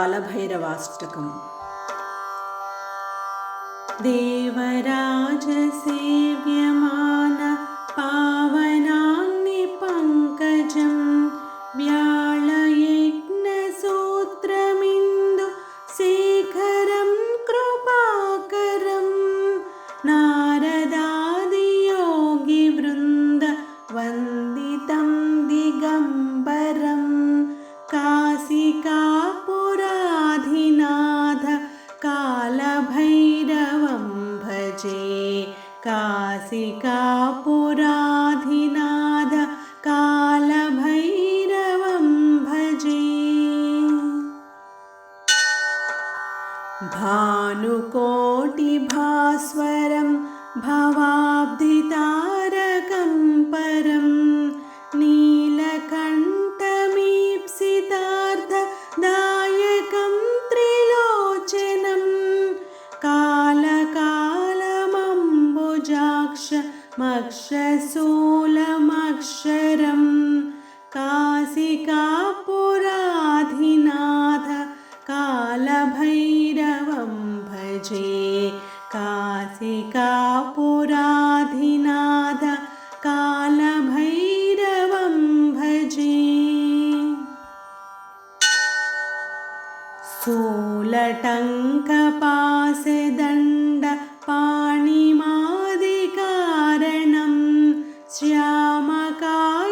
कालभैरवाष्टकम् देवराजसेव्यमान काशिकापुराधिनाथ कालभैरवं भजे। भानुकोटिभास्वरं भवाब्धितारकं कालकालमम्बुजाक्षमक्षशूलमक्षरं काशिकापुराधिनाथ कालभैरवं भजे। काशिकापुराधिनाथ कालभैरवं भजे। सोलटङ्कपासदण्ड मका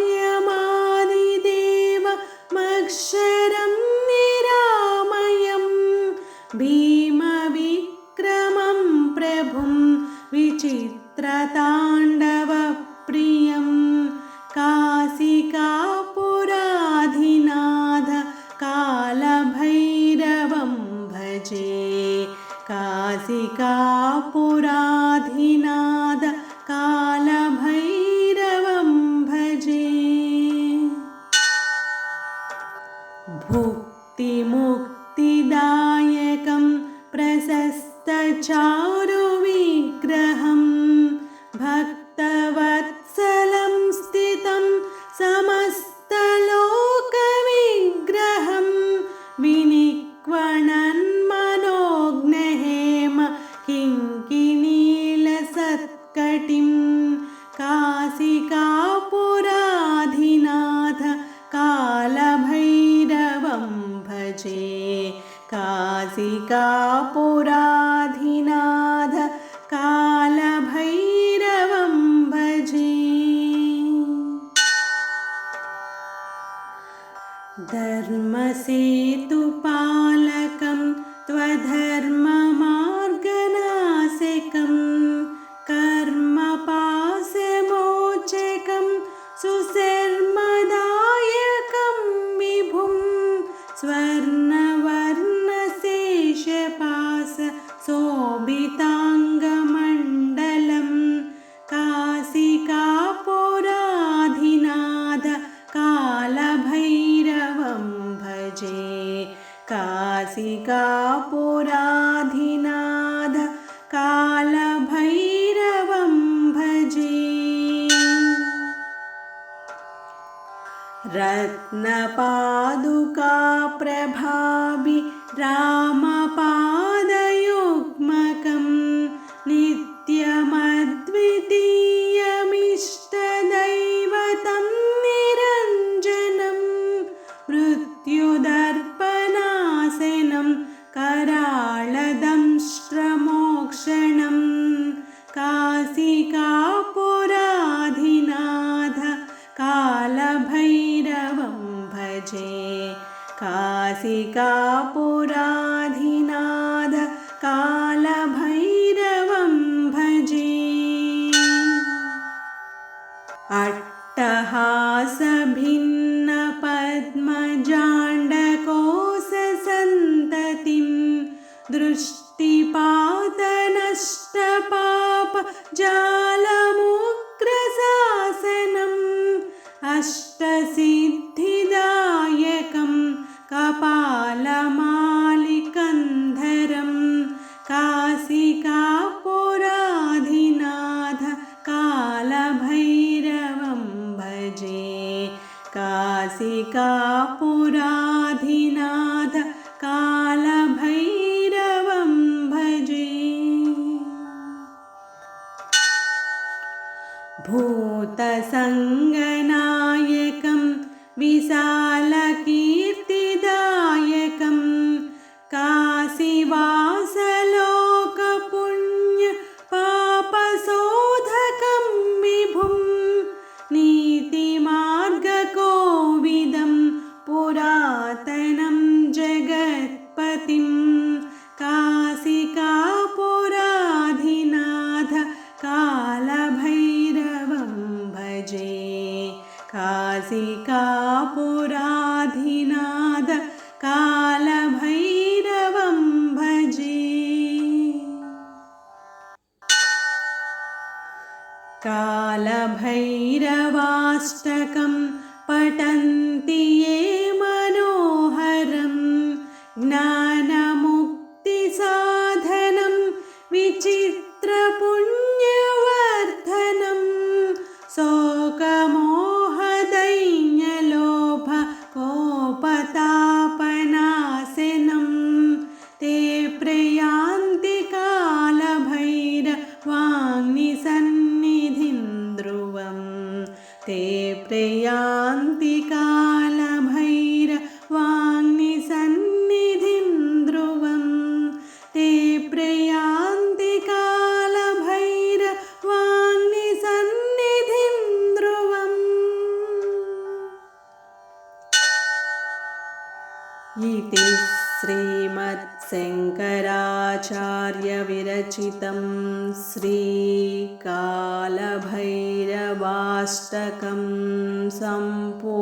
भक्तवत्सलं स्थितं समस्तलोकविग्रहं विनिक्वणन्मनोज्ञहेम किङ्किनीलसत्कटिं काशिकापुराधिनाथ काशिकापुराधिनाथ कालभैरवं भजे। रत्नपादुकाप्रभाभि रामपादयुग्मकं नित्यमद्वितीयमिष्टदैवतं निरञ्जनं मृत्युदर्पणासनं कराळदंष्ट्रमोक्षणं काशिकापुराधिनाथ कालभैरवं भजे काशिकापुराधिनाथ कालभैरवं भजे अट्टहासभिन्नपद्मजाण्डकोशसन्ततिं जालमुग्रशासनम् अष्टसिद्धिदायकं कपालमालिकन्धरं काशिकापुराधिनाथ कालभैरवं भजे काशिकापुराधिनाथ काल भूतसङ्गनायकं विशालकी कालभैरवं भजे। कालभैरवाष्टकं पठन्ति ये യാ श्रीमत्शङ्कराचार्यविरचितं श्रीकालभैरवाष्टकं सम्पू